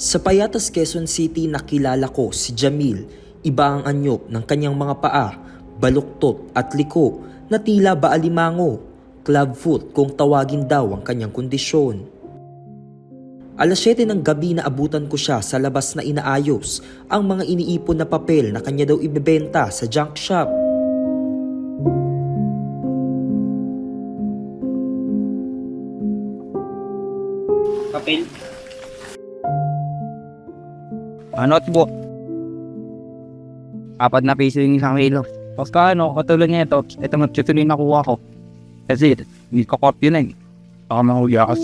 Sa Payatas, Quezon City nakilala ko si Jamil. Iba ang anyo ng kanyang mga paa, baluktot at liko na tila ba alimango. Clubfoot kung tawagin daw ang kanyang kondisyon. Alas 7 ng gabi na abutan ko siya sa labas na inaayos ang mga iniipon na papel na kanya daw ibebenta sa junk shop. Papel. Ano po? Apat na piso yung isang kilo. Basta ano, katulad niya ito, ito magtutuloy na kuha ko. Kasi, hindi ko copy na eh. Baka.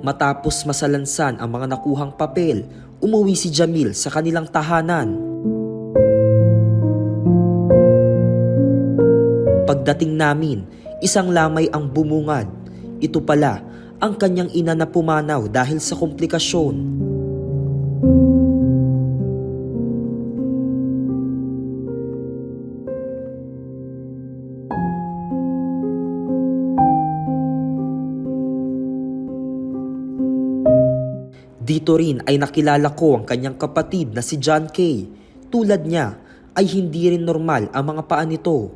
Matapos masalansan ang mga nakuhang papel, umuwi si Jamil sa kanilang tahanan. Pagdating namin, isang lamay ang bumungad. Ito pala ang kanyang ina na pumanaw dahil sa komplikasyon. Dito rin ay nakilala ko ang kanyang kapatid na si John Kay. Tulad niya ay hindi rin normal ang mga paa nito.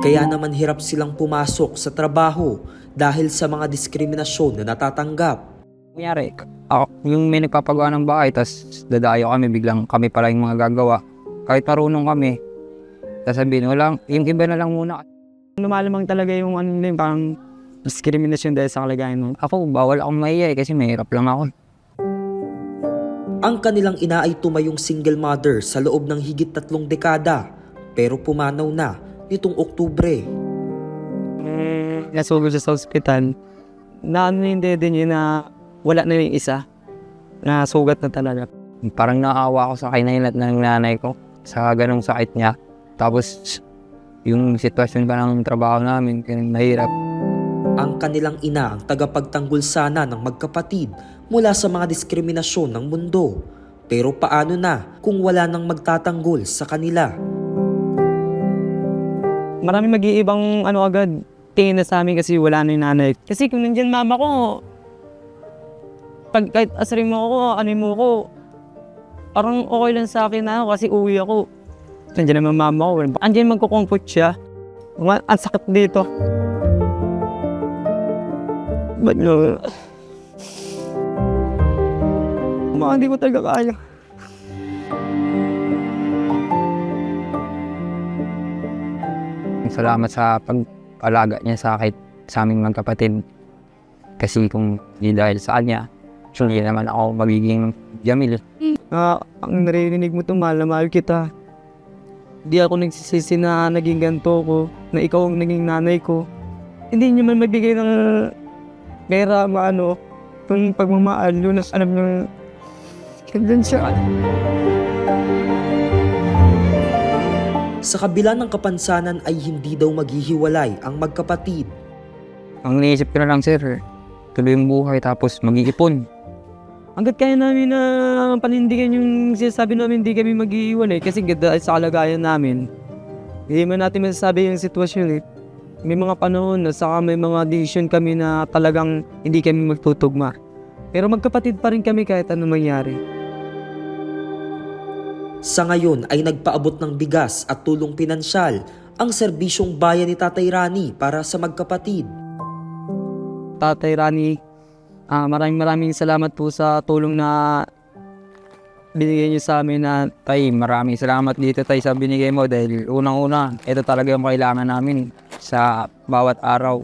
Kaya naman hirap silang pumasok sa trabaho dahil sa mga diskriminasyon na natatanggap. Kunyari, ako, yung may nagpapagawa ng bahay, tapos dadayo kami, biglang kami pala yung mga gagawa. Kahit marunong kami, sasabihin, walang, yung iba na lang muna. Lumalamang talaga yung ano na yun, parang discrimination dahil sa kalagayan mo. Ako, bawal akong mahiya eh, kasi mahirap lang ako. Ang kanilang ina ay tumayong single mother sa loob ng higit tatlong dekada pero pumanaw na nitong Oktubre. Mm, nasugod siya sa ospital, na ano yung dede niya na wala na yung isa. Na sugat na talaga. Parang naawa ako sa kinain at ng nanay ko sa ganong sakit niya. Tapos, yung sitwasyon pa ng trabaho namin, mahirap. Ang kanilang ina ang tagapagtanggol sana ng magkapatid mula sa mga diskriminasyon ng mundo. Pero paano na kung wala nang magtatanggol sa kanila? Marami mag-iibang ano agad, tingin na sa amin kasi wala na yung nanay. Kasi kung nandyan mama ko, pag kahit asarin mo ako, ano mo ako, parang okay lang sa akin na ako kasi uwi ako. Nandiyan naman mama ko, andyan magkukomfort siya. Ang ang sakit dito. Ba't no? Ma, hindi ko talaga kaya. Salamat sa pag-alaga niya sa akin, sa aming magkapatid. Kasi kung hindi dahil sa kanya, actually naman ako magiging Jamil. Ah, ang naririnig mo to, mahal na mahal kita. Di ako nagsisisi na naging ganito ko, na ikaw ang naging nanay ko. Hindi niyo man magbigay ng pera, maano, yung pagmamahal, yun, as alam niyo, ganyan siya. Sa kabila ng kapansanan ay hindi daw maghihiwalay ang magkapatid. Ang naisip ko na lang, sir, tuloy yung buhay tapos mag-iipon. Hanggat kaya namin na panindigan yung sinasabi namin hindi kami mag-iiwalay kasi dahil sa kalagayan namin, hindi man natin masasabi yung sitwasyon eh. May mga panahon na saka may mga decision kami na talagang hindi kami magtutugma. Pero magkapatid pa rin kami kahit ano mangyari. Sa ngayon ay nagpaabot ng bigas at tulong pinansyal ang serbisyong bayan ni Tatay Rani para sa magkapatid. Tatay Rani, ah, maraming maraming salamat po sa tulong na binigay niyo sa amin na Tay, maraming salamat dito tay sa binigay mo dahil unang-una, ito talaga yung kailangan namin sa bawat araw.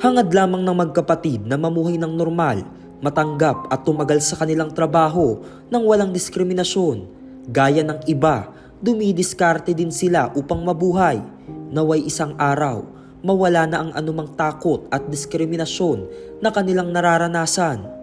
Hangad lamang ng magkapatid na mamuhay ng normal, matanggap at tumagal sa kanilang trabaho nang walang diskriminasyon. Gaya ng iba, dumidiskarte din sila upang mabuhay. Naway isang araw, mawala na ang anumang takot at diskriminasyon na kanilang nararanasan.